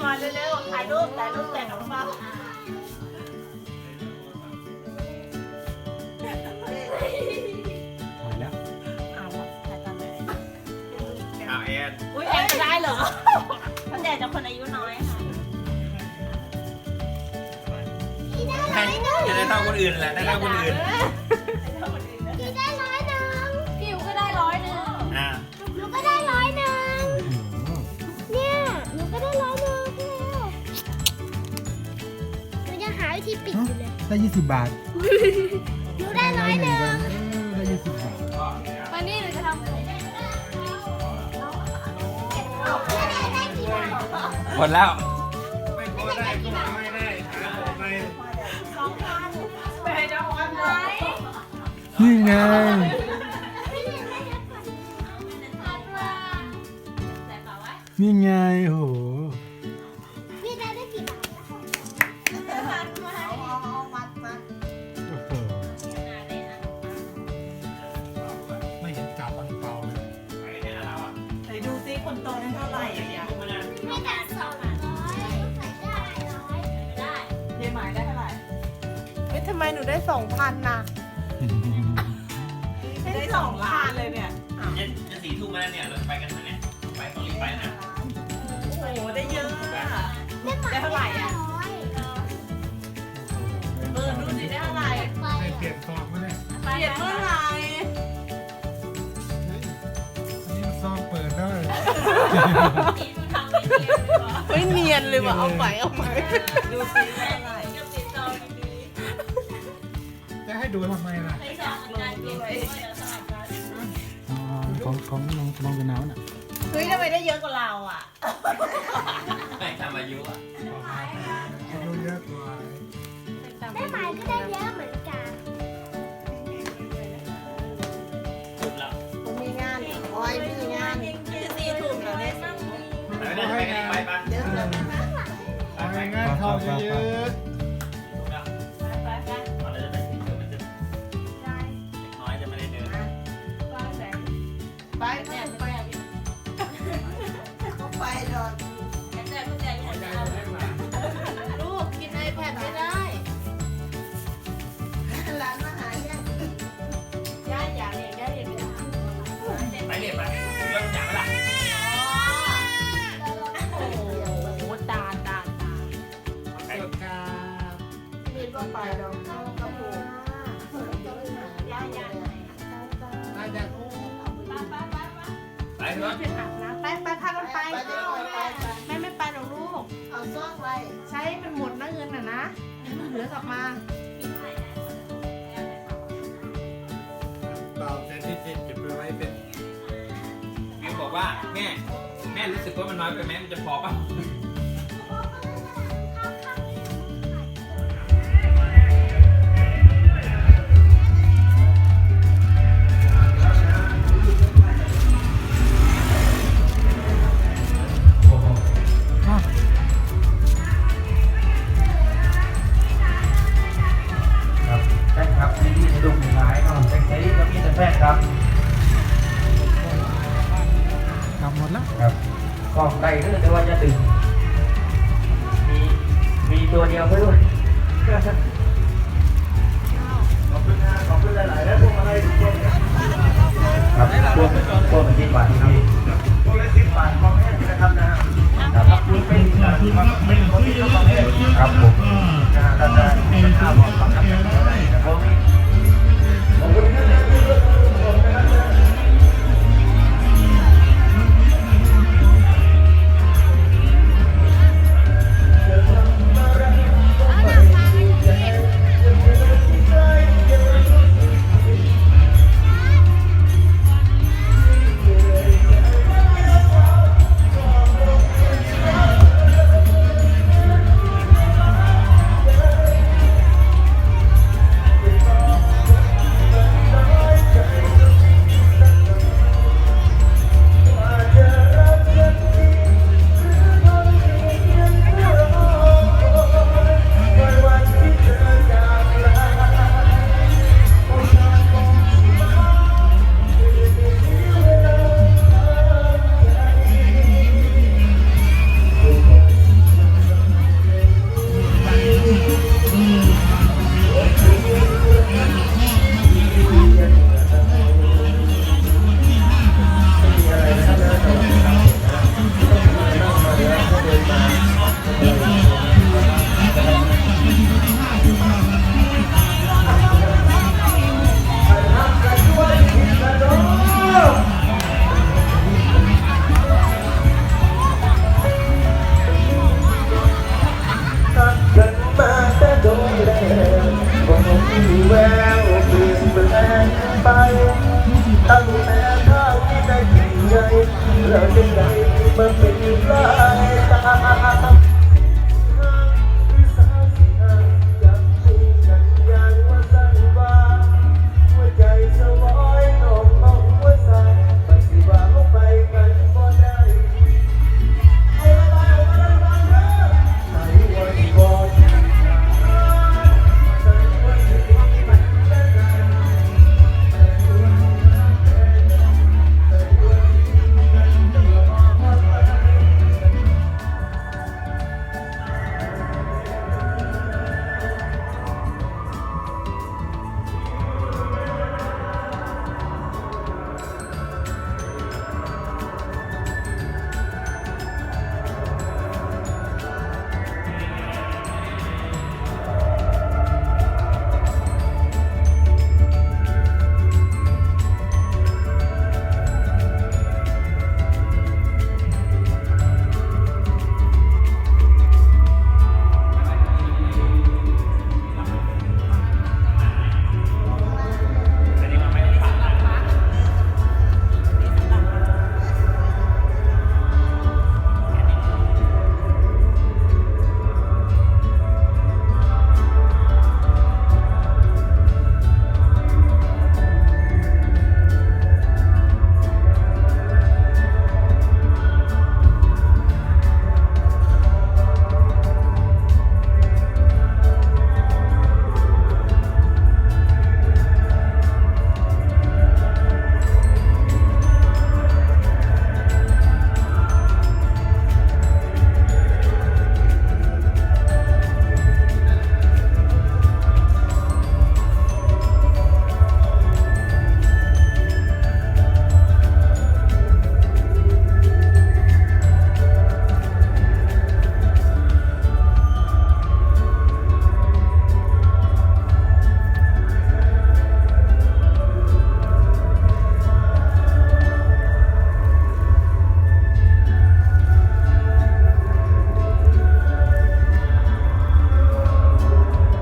ก่อนเร็วๆถ่ายรูปถ่ายรูปแจกน้องฟ้าถ่ายแล้วอ้าวถ่ายตอนไหนอ้าวแอนอุ้ยแอนจะได้เหรอคนแดดจะคนอายุน้อยค่ะให้จะได้เท่าคนอื่นแหละได้เท่าคนอื่น ยังหาวิธีปิดอยู่เลยได้ยี่สิบบาทหนูได้ร้อยหนึ่งเออได้ยี่สิบบาทวันนี้หนูจะทำได้กี่บาทหมดแล้ว ไม่พอได้ก็ไม่ได้หาออกไปสองพันไปให้เจ้าของไหนนี่ไงนี่ไงโอ้โห มหนูได้สองพันน่ะได้สองพันเลยเนี่ยจะจะสี่ทุ่มแล้วเนี่ยเราจะไปกันไหมเนี่ยไปต้องรีบไปนะโอ้โหได้เยอะอะได้หมายได้เท่าไหร่อะร้อยเออดูสิได้เท่าไหร่ไปให้เปลี่ยนซองมาเลยเปลี่ยนเมื่อไหร่อันนี้มันซองเปิดได้ไม่เนียนเลยว่ะเอาไปเอาไปดูสิได้เท่าไหร่ จะให้ดูทำไมล่ะอ๋อของของน้องน้องเป็นน้ำน่ะเฮ้ยทำไมได้เยอะกว่าเราอะไม่ทำอายุอะให้ดูเยอะกว่าได้หมายก็ได้เยอะเหมือนกันถูกแล้วผมมีงานโอ้ยมีงานจะตีถูกแล้วเนี่ยไปได้ไปกันไปปะเดี๋ยวเดี๋ยวเอาง่ายๆเข้าเยอะ ก็ไปดอกเข้ากระปุกย่าย่าอาจจะไปเถอะไปไปพากันไปแม่ไม่ไปหรอกลูก เอาซ่องไว้ ใช้มันหมดนะเงินน่ะนะเหลือกลับมาเปล่าแต่ที่จริงเก็บไปไว้เป็นวิวบอกว่าแม่ แม่รู้สึกว่ามันน้อยไปไหมมันจะพอป่ะ ตัวเดียวไปด้วยขอบคุณนะขอบคุณหลายๆแล้วพวกอะไรด้วยครับพวกพวกมันที่บาทที่พวกละสิบบาทคอมเมนต์นะครับนะฮะครับคุณเป็นคนที่เข้ามาเล่นครับ ไปตั้งแต่ข้าวที่ได้ยินไงเแล้วจะได้มาเป็นลายตา